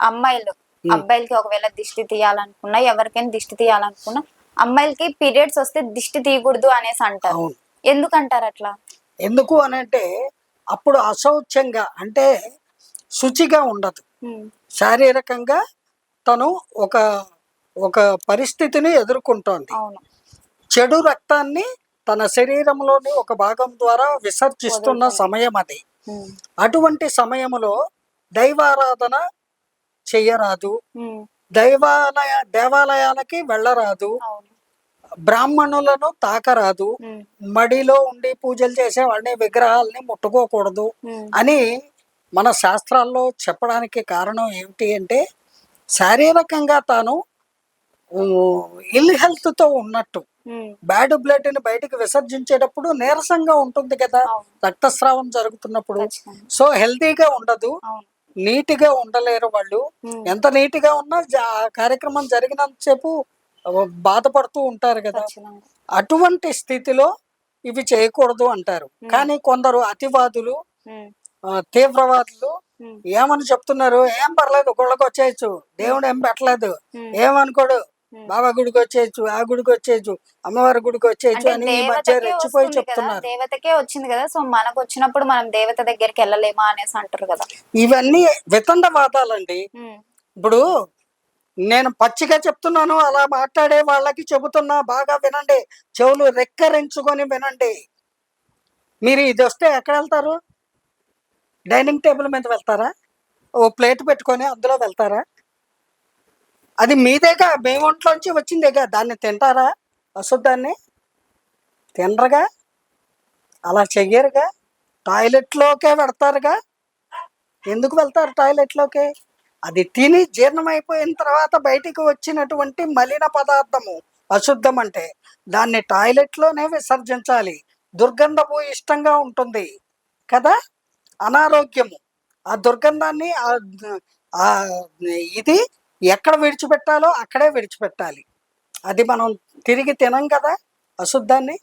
అమ్మాయిలు. అబ్బాయిలకి ఒకవేళ దిష్టి తీయాలనుకున్నా ఎవరికైనా దిష్టి తీయాలనుకున్నా అమ్మాయిలకి పీరియడ్స్ వస్తే దిష్టి తీయకూడదు అనేసి అంటారు. ఎందుకంటారు అట్లా? ఎందుకు అని అంటే అప్పుడు అశౌచ్యంగా అంటే శుచిగా ఉండదు. శారీరకంగా తను ఒక ఒక పరిస్థితిని ఎదుర్కొంటోంది. అవును. చెడు రక్తాన్ని తన శరీరంలోని ఒక భాగం ద్వారా విసర్జిస్తున్న. సమయం అది. అటువంటి సమయంలో దైవారాధన చెయ్యరాదు. దైవాలయ దేవాలయాలకి వెళ్ళరాదు. బ్రాహ్మణులను తాకరాదు. మడిలో ఉండి పూజలు చేసే వాళ్ళని విగ్రహాలని ముట్టుకోకూడదు అని మన శాస్త్రాల్లో చెప్పడానికి కారణం ఏమిటి అంటే శారీరకంగా తాను ఇల్ హెల్త్తో ఉన్నట్టు ఉమ్, బ్యాడ్ బ్లడ్ని బయటకు విసర్జించేటప్పుడు నీరసంగా ఉంటుంది కదా రక్తస్రావం జరుగుతున్నప్పుడు. సో హెల్తీగా ఉండదు. అవును నీట్గా ఉండలేరు వాళ్ళు. ఎంత నీట్గా ఉన్నా జా- ఆ కార్యక్రమం జరిగినంతసేపు బాధపడుతూ ఉంటారు కదా. అటువంటి స్థితిలో ఇవి చేయకూడదు అంటారు. కానీ కొందరు అతివాదులు తీవ్రవాదులు ఏమని చెప్తున్నారు? ఏం పర్లేదు గుళ్ళకి వచ్చేయచ్చు దేవుడు ఏం పెట్టలేదు. ఏమనుకోడు. బాబా గుడికి వచ్చేయచ్చు ఆ గుడికి వచ్చేయచ్చు అమ్మవారి గుడికి వచ్చేయచ్చు అని ఈ మధ్య రెచ్చిపోయి చెప్తున్నారు. దేవతకే వచ్చింది కదా సో మనకు వచ్చినప్పుడు మనం దేవత దగ్గరికి వెళ్ళలేమా అనేసి అంటారు కదా. ఇవన్నీ వితండవాదాలండి ఉమ్, ఇప్పుడు నేను పచ్చిగా చెప్తున్నాను అలా మాట్లాడే వాళ్ళకి చెబుతున్నా బాగా వినండి చెవులు రెక్కరించుకొని వినండి. మీరు ఇది వస్తే ఎక్కడ వెళ్తారు? డైనింగ్ టేబుల్ మీద వెళ్తారా? ఓ ప్లేట్ పెట్టుకొని అందులో వెళ్తారా? అది మీదేగా మేము ఒంట్లోంచి వచ్చిందేగా దాన్ని తింటారా? అశుద్ధాన్ని? తినరుగా? అలా చెయ్యరుగా? టాయిలెట్లోకే పెడతారుగా? ఎందుకు వెళ్తారు టాయిలెట్లోకి? అది తిని జీర్ణమైపోయిన తర్వాత బయటికి వచ్చినటువంటి మలిన పదార్థము అశుద్ధం అంటే దాన్ని టాయిలెట్లోనే విసర్జించాలి. దుర్గంధపు ఇష్టంగా ఉంటుంది కదా? అనారోగ్యము. ఆ దుర్గంధాన్ని ఇది ఎక్కడ విడిచిపెట్టాలో అక్కడే విడిచిపెట్టాలి. అది మనం తిరిగి తినం కదా అశుద్ధాన్ని?